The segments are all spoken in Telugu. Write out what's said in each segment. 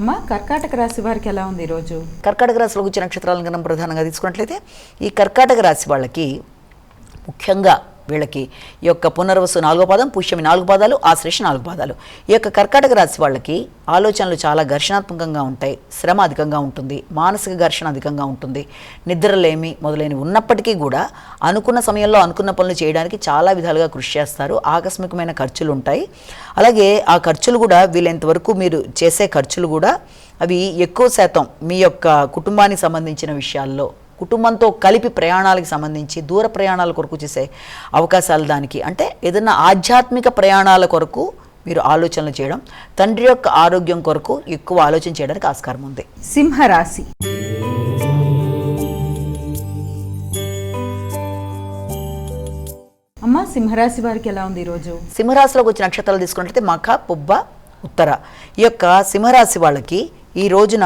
అమ్మ కర్కాటక రాశి వారికి ఎలా ఉంది ఈరోజు? కర్కాటక రాశిలో వచ్చే నక్షత్రాలను కనుక ప్రధానంగా తీసుకున్నట్లయితే ఈ కర్కాటక రాశి వాళ్ళకి ముఖ్యంగా వీళ్ళకి ఈ యొక్క పునర్వసు నాలుగో పాదం పుష్యమి నాలుగు పాదాలు ఆశ్లేష నాలుగు పాదాలు. ఈ యొక్క కర్కాటక రాశి వాళ్ళకి ఆలోచనలు చాలా ఘర్షణాత్మకంగా ఉంటాయి శ్రమ అధికంగా ఉంటుంది మానసిక ఘర్షణ అధికంగా ఉంటుంది. నిద్రలేమి మొదలైనవి ఉన్నప్పటికీ కూడా అనుకున్న సమయంలో అనుకున్న పనులు చేయడానికి చాలా విధాలుగా కృషి చేస్తారు ఆకస్మికమైన ఖర్చులు ఉంటాయి. అలాగే ఆ ఖర్చులు కూడా వీలైనంతవరకు మీరు చేసే ఖర్చులు కూడా అవి ఎక్కువ శాతం మీ యొక్క కుటుంబానికి సంబంధించిన విషయాల్లో కుటుంబంతో కలిపి ప్రయాణాలకు సంబంధించి దూర ప్రయాణాల కొరకు చేసే అవకాశాలు దానికి. అంటే ఏదైనా ఆధ్యాత్మిక ప్రయాణాల కొరకు మీరు ఆలోచనలు చేయడం తండ్రి యొక్క ఆరోగ్యం కొరకు ఎక్కువ ఆలోచన చేయడానికి ఆస్కారం ఉంది. సింహరాశి. అమ్మ సింహరాశి వారికి ఎలా ఉంది ఈరోజు? సింహరాశిలోకి వచ్చిన నక్షత్రాలు తీసుకున్నట్లయితే మఖ పుబ్బ ఉత్తర. ఈ యొక్క సింహరాశి వాళ్ళకి ఈ రోజున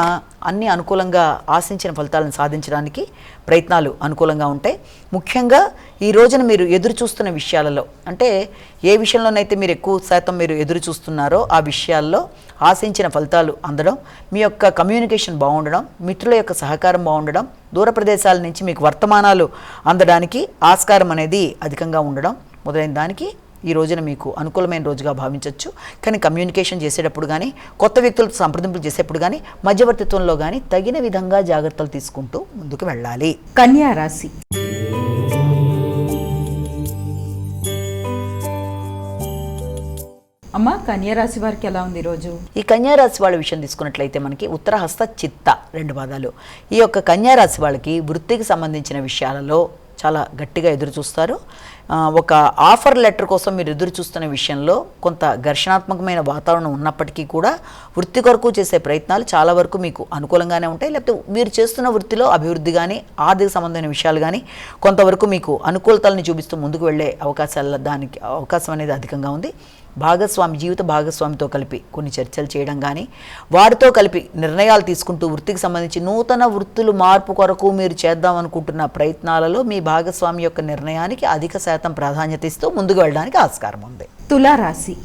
అన్ని అనుకూలంగా ఆశించిన ఫలితాలను సాధించడానికి ప్రయత్నాలు అనుకూలంగా ఉంటాయి. ముఖ్యంగా ఈ రోజున మీరు ఎదురు చూస్తున్న విషయాలలో అంటే ఏ విషయంలోనైతే మీరు ఎక్కువ శాతం మీరు ఎదురు చూస్తున్నారో ఆ విషయాల్లో ఆశించిన ఫలితాలు అందడం మీ యొక్క కమ్యూనికేషన్ బాగుండడం మిత్రుల యొక్క సహకారం బాగుండడం దూర ప్రదేశాల నుంచి మీకు వర్తమానాలు అందడానికి ఆస్కారం అనేది అధికంగా ఉండడం మొదలైన దానికి ఈ రోజున మీకు అనుకూలమైన రోజుగా భావించవచ్చు కానీ కమ్యూనికేషన్ చేసేటప్పుడు కానీ కొత్త వ్యక్తులతో సంప్రదింపులు చేసేప్పుడు కానీ మధ్యవర్తిత్వంలో కానీ తగిన విధంగా జాగ్రత్తలు తీసుకుంటూ ముందుకు వెళ్ళాలి. కన్యా రాశి. అమ్మ కన్యా రాశి వారికి ఎలా ఉంది ఈరోజు ఈ కన్యారాశి వాళ్ళ విషయం తీసుకున్నట్లయితే మనకి ఉత్తరహస్త చిత్త రెండు పాదాలు. ఈ యొక్క కన్యారాశి వాళ్ళకి వృత్తికి సంబంధించిన విషయాలలో చాలా గట్టిగా ఎదురు చూస్తారు. ఒక ఆఫర్ లెటర్ కోసం మీరు ఎదురు చూస్తున్న విషయంలో కొంత ఘర్షణాత్మకమైన వాతావరణం ఉన్నప్పటికీ కూడా వృత్తి కొరకు చేసే ప్రయత్నాలు చాలా వరకు మీకు అనుకూలంగానే ఉంటాయి. లేకపోతే మీరు చేస్తున్న వృత్తిలో అభివృద్ధి కానీ ఆర్థిక సంబంధమైన విషయాలు కానీ కొంతవరకు మీకు అనుకూలతల్ని చూపిస్తూ ముందుకు వెళ్ళే అవకాశాల దానికి అవకాశం అనేది అధికంగా ఉంది. భాగస్వామి జీవిత భాగస్వామితో కలిపి కొన్ని చర్చలు చేయడం కానీ వారితో కలిపి నిర్ణయాలు తీసుకుంటూ వృత్తికి సంబంధించి నూతన వృత్తులు మార్పు కొరకు మీరు చేద్దాం అనుకుంటున్న ప్రయత్నాలలో మీ భాగస్వామి యొక్క నిర్ణయానికి అధిక శాతం ప్రాధాన్యత ఇస్తూ ముందుకు వెళ్ళడానికి ఆస్కారం ఉంది. తులారాశి